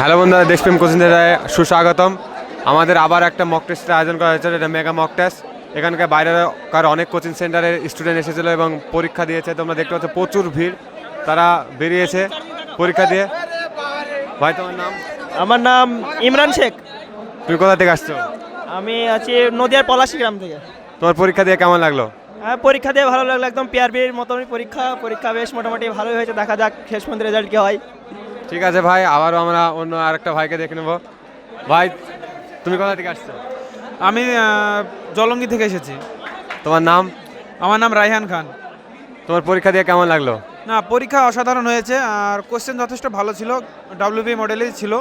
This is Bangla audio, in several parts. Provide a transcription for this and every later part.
হ্যালো বন্ধুরা দেশপ্রেম কোচিং সেন্টারে সুস্বাগতম। আমাদের আবার একটা মক টেস্টের আয়োজন করা হয়েছে এটা মেগা মক টেস্ট এখানকার বাইরেকার অনেক কোচিং সেন্টারের স্টুডেন্ট এসেছিল এবং পরীক্ষা দিয়েছে তোমরা দেখতে পাচ্ছ প্রচুর ভিড়। তারা বেরিয়েছে পরীক্ষা দিয়ে। ভাই তোমার নাম? আমার নাম ইমরান শেখ। তুমি কোথা থেকে আসছো? আমি আছি নদিয়ার পলাশি গ্রাম থেকে। তোমার পরীক্ষা দিয়ে কেমন লাগল? হ্যাঁ পরীক্ষা দিয়ে ভালো লাগল একদম পিআরবির মতনই পরীক্ষা। পরীক্ষা বেশ মোটামুটি ভালোই হয়েছে দেখা যাক শেষ পর্যন্ত রেজাল্ট কি হয়। ঠিক আছে ভাই আবারও আমরা অন্য আরেকটা ভাইকে দেখে নেব। ভাই তুমি কোথা থেকে আসছো? আমি জলঙ্গি থেকে এসেছি। তোমার নাম? আমার নাম রাইহান খান। তোমার পরীক্ষা দিয়ে কেমন লাগল? না পরীক্ষা অসাধারণ হয়েছে আর কোশ্চেন যথেষ্ট ভালো ছিল ডাব্লিউবি মডেলেই ছিল।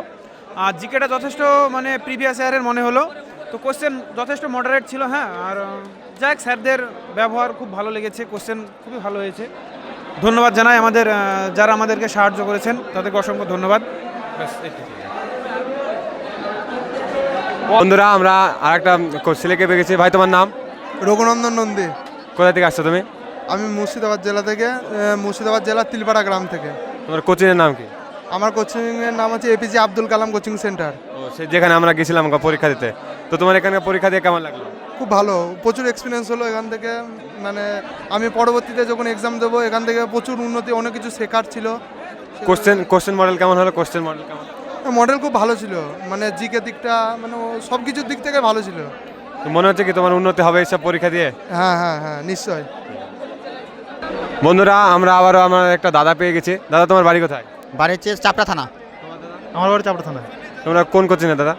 আর জিকেটা যথেষ্ট মানে প্রিভিয়াস ইয়ারের মনে হলো। তো কোশ্চেন যথেষ্ট মডারেট ছিল হ্যাঁ আর যাই স্যারদের ব্যবহার খুব ভালো লেগেছে কোশ্চেন খুবই ভালো হয়েছে। ধন্যবাদ জানাই আমাদের যারা আমাদেরকে সাহায্য করেছেন তাদেরকে অসংখ্য ধন্যবাদ। বন্ধুরা আমরা আরেকটা ছেলেকে পেয়েছি ভাই তোমার নাম? রঘুনন্দন নন্দী। কোথা থেকে আসছো তুমি? আমি মুর্শিদাবাদ জেলা থেকে মুর্শিদাবাদ জেলার তিলপাড়া গ্রাম থেকে। তোমার কোচিংয়ের নাম কি? আমার কোচিংয়ের নাম হচ্ছে APJ Abdul Kalam coaching centre ও সে যেখানে আমরা গেছিলাম পরীক্ষা দিতে। তো তোমার এখানকার পরীক্ষা দিয়ে কেমন লাগল? খুব ভালো। প্রচুর এক্সপিরিয়েন্স হলো এখান থেকে। মানে আমি পরবর্তীতে যখন এক্সাম দেবো এখান থেকে প্রচুর উন্নতি অনেক কিছু শেখার ছিল। কোশ্চেন কোশ্চেন মডেল কেমন হলো? কোশ্চেন মডেল কেমন? মডেল খুব ভালো ছিল। মানে জিকে দিকটা মানে সব কিছুর দিক থেকে ভালো ছিল। তো মনে হচ্ছে কি তোমার উন্নতি হবে এইসব পরীক্ষা দিয়ে? হ্যাঁ হ্যাঁ হ্যাঁ নিশ্চয় বন্ধুরা আমরা আবারও আমার একটা দাদা পেয়ে গেছি। দাদা তোমার বাড়ি কোথায়? বাড়ি হচ্ছে চাপড়া থানা। আমার বাড়ি চাপড়া থানা। তোমরা কোন কোচিংয়ে দাদা?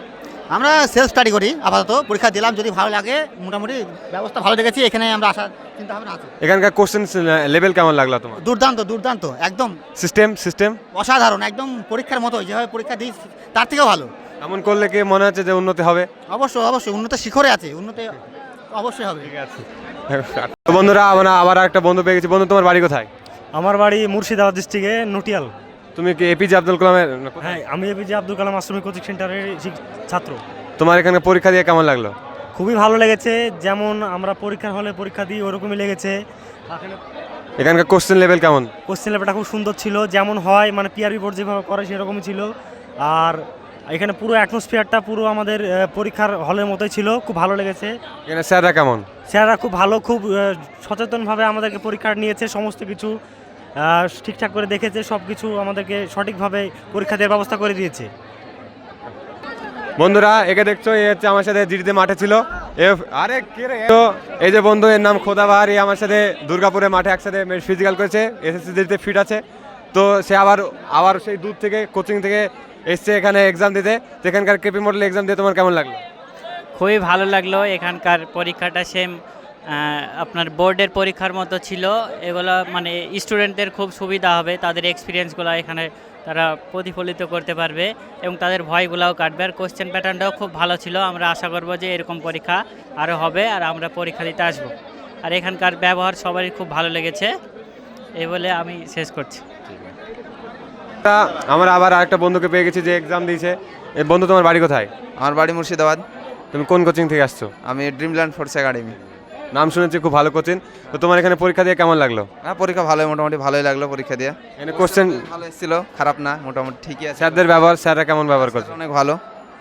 আমরা সেলফ স্টাডি করি আপাতত। পরীক্ষা দিলাম যদি ভালো লাগে মোটামুটি ব্যবস্থা ভালো দেখেছি এখানে আমরা আসার চিন্তা ভাবনা আছে। এখানকার কোশ্চেন লেভেল কেমন লাগল তোমার? দুর্দান্ত দুর্দান্ত একদম। সিস্টেম সিস্টেম অসাধারণ একদম পরীক্ষার মতো যেভাবে পরীক্ষা দিই তার থেকেও ভালো। এমন করলে কি মনে হচ্ছে যে উন্নতি হবে? অবশ্যই অবশ্যই উন্নত শিখরে আছে উন্নতি অবশ্যই হবে। তো বন্ধুরা আমরা আবার একটা বন্ধু পেয়ে গেছি। বন্ধু তোমার বাড়ি কোথায়? আমার বাড়ি মুর্শিদাবাদ ডিস্ট্রিক্টে নটিয়াল। তুমি কি এপিজে আব্দুল কালামের হ্যাঁ আমি এপিজে আব্দুল কালাম আশ্রমিক কোচিং সেন্টারের ছাত্র। তোমার এখানে পরীক্ষা দিয়ে কেমন লাগল? খুবই ভালো লেগেছে যেমন আমরা পরীক্ষার হলে পরীক্ষা দিই ওরকমই লেগেছে। এখানকার কোশ্চেন লেভেল কেমন? কোশ্চেন লেভেলটা খুব সুন্দর ছিল যেমন হয় মানে পিআরবি বোর্ড যেভাবে করে সেরকমই ছিল। আর এখানে পুরো অ্যাটমসফিয়ারটা পুরো আমাদের পরীক্ষার হলের মতোই ছিল খুব ভালো লেগেছে। এখানে স্যাররা কেমন? স্যাররা খুব ভালো খুব সচেতনভাবে আমাদেরকে পরীক্ষা নিয়েছে সমস্ত কিছু। ঠিকঠাক করে দেখেছে সব কিছু আমাদেরকে সঠিকভাবে পরীক্ষা দেওয়ার ব্যবস্থা করে দিয়েছে। বন্ধুরা একে দেখছ এ হচ্ছে আমার সাথে জিডিতে মাঠে ছিল। আরে কে রে? তো এই যে বন্ধু এর নাম খোদাবাহার এই আমার সাথে দুর্গাপুরে মাঠে একসাথে ফিজিক্যাল করেছে এসএসসি জিডিতে ফিট আছে। তো সে আবার আবার সেই দূর থেকে কোচিং থেকে এসছে এখানে এক্সাম দিতে। এখানকার কেপি মডেল এক্সাম দিয়ে তোমার কেমন লাগল? খুবই ভালো লাগল এখানকার পরীক্ষাটা সেম আপনার বোর্ডের পরীক্ষার মতো ছিল। এগুলো মানে স্টুডেন্টদের খুব সুবিধা হবে তাদের এক্সপিরিয়েন্সগুলো এখানে তারা প্রতিফলিত করতে পারবে এবং তাদের ভয়গুলোও কাটবে। আর কোশ্চেন প্যাটার্নটাও খুব ভালো ছিল আমরা আশা করব যে এরকম পরীক্ষা আরও হবে আর আমরা পরীক্ষা দিতে আসব। আর এখানকার ব্যবহার সবারই খুব ভালো লেগেছে এই বলে আমি শেষ করছি। তা আমরা আবার আরেকটা বন্ধুকে পেয়ে গেছি যে এক্সাম দিয়েছে। এই বন্ধু তোমার বাড়ি কোথায়? আমার বাড়ি মুর্শিদাবাদ। তুমি কোন কোচিং থেকে আসছো? আমি ড্রিমল্যান্ড ফোর্স একাডেমি নাম শুনেছি খুব ভালো কোচিং। তো তোমার এখানে পরীক্ষা দিয়ে কেমন লাগল? হ্যাঁ পরীক্ষা ভালোই মোটামুটি ভালোই লাগল পরীক্ষা দিয়ে। এখানে কোশ্চেন ভালো এসেছিল খারাপ না মোটামুটি ঠিকই আছে। স্যারদের ব্যবহার স্যাররা কেমন ব্যবহার করছে? অনেক ভালো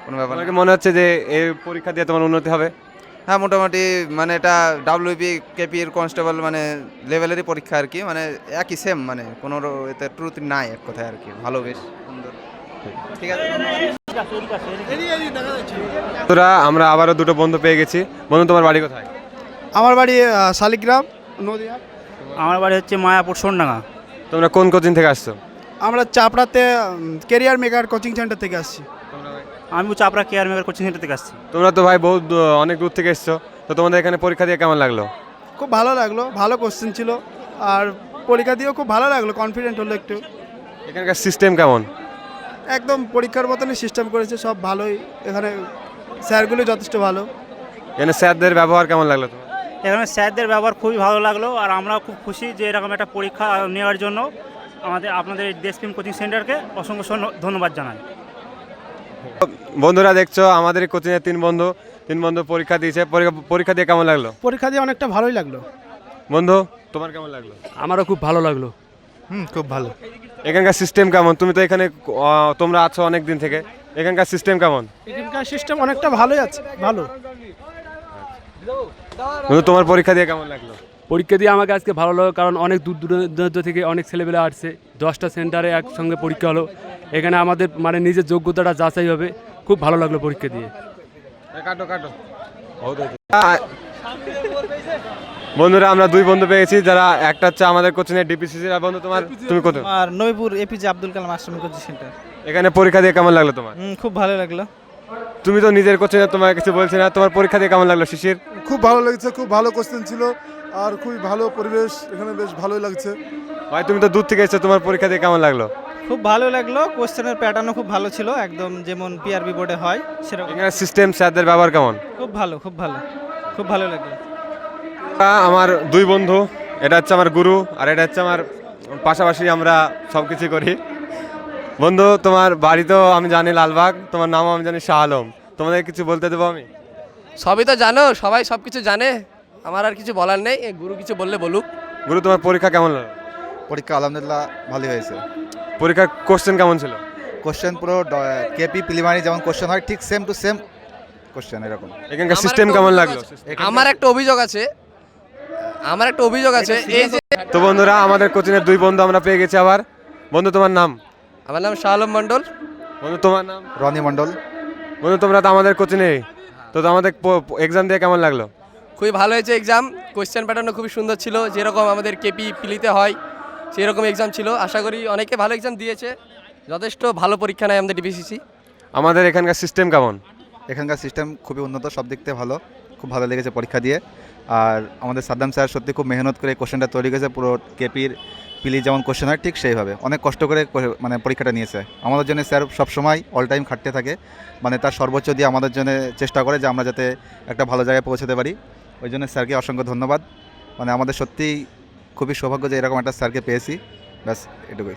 কোনো ব্যাপার। মনে হচ্ছে যে এই পরীক্ষা দিয়ে তোমার উন্নতি হবে? হ্যাঁ মোটামুটি মানে এটা ডাব্লিউপি কেপি এর কনস্টেবল মানে লেভেলেরই পরীক্ষা আর কি মানে একই সেম মানে কোনো এতে ট্রুথ নাই এক কথায় আর কি ভালো বেশ সুন্দর। ঠিক আছে তোরা আমরা আবারও দুটো বন্ধু পেয়ে গেছি। বন্ধু তোমার বাড়ি কোথায়? আমার বাড়ি শালিগ্রাম নদিয়া। আমার বাড়ি হচ্ছে মায়াপুর সোনডাঙ্গা। তোমরা কোন কোচিং থেকে আসছো? আমরা চাপড়াতে কেরিয়ার মেকার কোচিং সেন্টার থেকে আসছি। আমি Chapra care maker coaching centre থেকে আসছি। তোমরা তো ভাই বহুত অনেক দূর থেকে এসছো। তো তোমাদের এখানে পরীক্ষা দিয়ে কেমন লাগল? খুব ভালো লাগল ভালো কোশ্চেন ছিল। আর পরীক্ষা দিয়েও খুব ভালো লাগল কনফিডেন্ট হলো একটু। এখানকার সিস্টেম কেমন? একদম পরীক্ষার মতনই সিস্টেম করেছে সব ভালোই। এখানে স্যারগুলো যথেষ্ট ভালো। এখানে স্যারদের ব্যবহার কেমন লাগল তোমার? এখানে স্যারদের ব্যবহার খুবই ভালো লাগল আর আমরাও খুব খুশি যে এরকম একটা পরীক্ষা নেওয়ার জন্য আমাদের আপনাদের দেশপ্রেম কোচিং সেন্টারকে অসংখ্য ধন্যবাদ জানাই। বন্ধুরা দেখছ আমাদের কোচিংয়ের তিন বন্ধু তিন বন্ধু পরীক্ষা দিয়েছে। পরীক্ষা- পরীক্ষা দিয়ে কেমন লাগল? পরীক্ষা দিয়ে অনেকটা ভালোই লাগল। বন্ধু তোমার কেমন লাগল? আমারও খুব ভালো লাগল। হুম খুব ভালো। এখানকার সিস্টেম কেমন? তুমি তো এখানে তোমরা আছো অনেক দিন থেকে। এখানকার সিস্টেম কেমন? এখানকার সিস্টেম অনেকটা ভালোই আছে ভালো। বন্ধু তোমার পরীক্ষা দিয়ে কেমন লাগল? পরীক্ষা দিয়ে আমাকে আজকে ভালো লাগল কারণ অনেক দূর দূরান্ত থেকে অনেক ছেলেবেলা আসছে। দশটা সেন্টারে একসঙ্গে পরীক্ষা হলো। এখানে আমাদের মানে নিজের যোগ্যতাটা যাচাই হবে। খুব ভালো লাগল পরীক্ষা দিয়ে। কাটো কাটো। বন্ধুরা আমরা দুই বন্ধু পেয়েছি যারা একটা হচ্ছে আমাদের কোচিংয়ের ডিপিসিসি আর বন্ধু তোমার তুমি কত আর নবীপুর এপিজে আব্দুল কালাম আশ্রমিক কোচিং সেন্টার। এখানে পরীক্ষা দিয়ে কেমন লাগল তোমার? খুব ভালো লাগল। তুমি তো নিজের কোচিং তোমার কিছু বলছি না। তোমার পরীক্ষা দিয়ে কেমন লাগল শিশির? খুব ভালো লেগেছে খুব ভালো কোশ্চেন ছিল। আর খুবই ভালো পরিবেশ এখানে বেশ ভালোই লাগছে। ভাই তুমি তো দূর থেকে এসেছ তোমার পরীক্ষা দিয়ে কেমন লাগল? খুব ভালো লাগল কোশ্চেনের প্যাটার্নও খুব ভালো ছিল একদম যেমন পিআরবি বোর্ডে হয় সেরকম। এখানে সিস্টেম স্যারদের ব্যবহার কেমন? খুব ভালো খুব ভালো খুব ভালো লাগল। আমার দুই বন্ধু এটা হচ্ছে আমার গুরু আর এটা হচ্ছে আমার পাশাপাশি আমরা সব কিছু করি। বন্ধু তোমার বাড়ি তো আমি জানি লালবাগ তোমার নামও আমি জানি শাহ আলম। তোমাদের কিছু বলতে দেবো আমি? সবই তো জানো সবাই সব কিছু জানে। আমার আর কিছু বলার নেই এ গুরু কিছু বললে বলুক। গুরু তোমার পরীক্ষা কেমন লাগল পরীক্ষা আলহামদুলিল্লাহ ভালোই হয়েছে। পরীক্ষার কোশ্চেন কেমন ছিল? কোশ্চেন পুরো কেপি প্রিলিমারি যেমন কোশ্চেন হয় ঠিক সেম টু সেম কোশ্চেন এরকম। এখানকার সিস্টেম কেমন লাগল? আমার একটা অভিযোগ আছে। আমার একটা অভিযোগ আছে এই যে তো বন্ধুরা আমাদের কোচিংয়ের দুই বন্ধু আমরা পেয়ে গেছি আবার। বন্ধু তোমার নাম? আমার নাম শাহ আলম মণ্ডল। বন্ধু তোমার নাম? রনি মণ্ডল। বন্ধু তোমরা তো আমাদের কোচিংয়ে তো তো আমাদের এক্সাম দিয়ে কেমন লাগল? খুবই ভালো হয়েছে এক্সাম কোয়েশ্চেন প্যাটার্নও খুবই সুন্দর ছিল। যেরকম আমাদের কেপি পিলিতে হয় সেই রকম এক্সাম ছিল। আশা করি অনেকে ভালো এক্সাম দিয়েছে। যথেষ্ট ভালো পরীক্ষা নেয় আমাদের ডিবিসিসি আমাদের এখানকার সিস্টেম কেমন? এখানকার সিস্টেম খুবই উন্নত সব দিক থেকে ভালো। খুব ভালো লেগেছে পরীক্ষা দিয়ে। আর আমাদের সাদ্দাম স্যার সত্যি খুব মেহনত করে কোশ্চেনটা তৈরি করেছে। পুরো কেপির পিলি যেমন কোশ্চেন হয় ঠিক সেইভাবে। অনেক কষ্ট করে মানে পরীক্ষাটা নিয়েছে। আমাদের জন্য স্যার সবসময় অল টাইম খাটতে থাকে। মানে তার সর্বোচ্চ দিয়ে আমাদের জন্য চেষ্টা করে যে আমরা যাতে একটা ভালো জায়গায় পৌঁছাতে পারি। ওই জন্য স্যারকে অসংখ্য ধন্যবাদ। মানে আমাদের সত্যিই খুবই সৌভাগ্য যে এরকম একটা স্যারকে পেয়েছি। ব্যাস, এটুকুই।